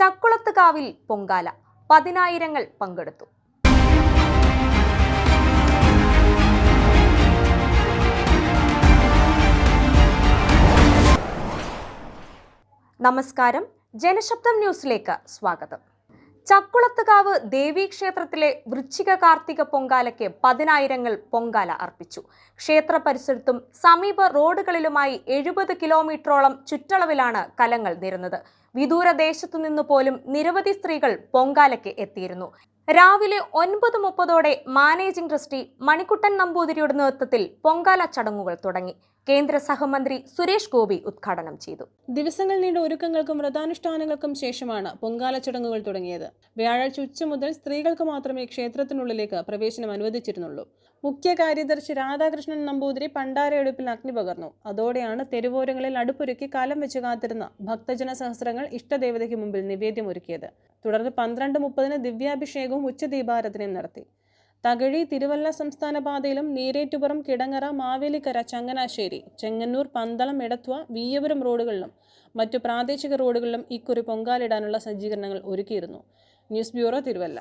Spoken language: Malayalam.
ചക്കുളത്തുകാവിൽ പൊങ്കാല. പതിനായിരങ്ങൾ പങ്കെടുത്തു. നമസ്കാരം. ജനശബ്ദം ന്യൂസിലേക്ക് സ്വാഗതം. ചക്കുളത്തുകാവ് ദേവീക്ഷേത്രത്തിലെ വൃശ്ചിക കാർത്തിക പൊങ്കാലയ്ക്ക് പതിനായിരങ്ങൾ പൊങ്കാല അർപ്പിച്ചു. ക്ഷേത്ര പരിസരത്തും സമീപ റോഡുകളിലുമായി എഴുപത് കിലോമീറ്ററോളം ചുറ്റളവിലാണ് കലങ്ങൾ നിരുന്നത്. വിദൂര ദേശത്തു നിന്ന് പോലും നിരവധി സ്ത്രീകൾ പൊങ്കാലയ്ക്ക് എത്തിയിരുന്നു. രാവിലെ ഒൻപത് മുപ്പതോടെ മാനേജിംഗ് ട്രസ്റ്റി മണിക്കുട്ടൻ നമ്പൂതിരിയുടെ നേതൃത്വത്തിൽ പൊങ്കാല ചടങ്ങുകൾ തുടങ്ങി. കേന്ദ്ര സഹമന്ത്രി സുരേഷ് ഗോപി ഉദ്ഘാടനം ചെയ്തു. ദിവസങ്ങൾ നീണ്ട ഒരുക്കങ്ങൾക്കും വ്രതാനുഷ്ഠാനങ്ങൾക്കും ശേഷമാണ് പൊങ്കാല ചടങ്ങുകൾ തുടങ്ങിയത്. വ്യാഴാഴ്ച ഉച്ച മുതൽ സ്ത്രീകൾക്ക് മാത്രമേ ക്ഷേത്രത്തിനുള്ളിലേക്ക് പ്രവേശനം അനുവദിച്ചിരുന്നുള്ളൂ. മുഖ്യ കാര്യദർശി രാധാകൃഷ്ണൻ നമ്പൂതിരി പണ്ടാരയെടുപ്പിൽ അഗ്നി പകർന്നു. അതോടെയാണ് തെരുവോരങ്ങളിൽ അടുപ്പൊരുക്കി കാലം വെച്ച് കാത്തിരുന്ന ഭക്തജന സഹസ്രങ്ങൾ ഇഷ്ടദേവതയ്ക്ക് മുമ്പിൽ നിവേദ്യം ഒരുക്കിയത് തുടർന്ന് പന്ത്രണ്ട് മുപ്പതിന് ദിവ്യാഭിഷേകവും ഉച്ചദീപാരാധനയും നടത്തി. തകഴി തിരുവല്ല സംസ്ഥാന പാതയിലും നീരേറ്റുപുറം കിടങ്ങറ മാവേലിക്കര ചങ്ങനാശ്ശേരി ചെങ്ങന്നൂർ പന്തളം എടത്വ വീയപുരം റോഡുകളിലും മറ്റു പ്രാദേശിക റോഡുകളിലും ഇക്കുറി പൊങ്കാലിടാനുള്ള സജ്ജീകരണങ്ങൾ ഒരുക്കിയിരുന്നു. News bureau Thiruvalla.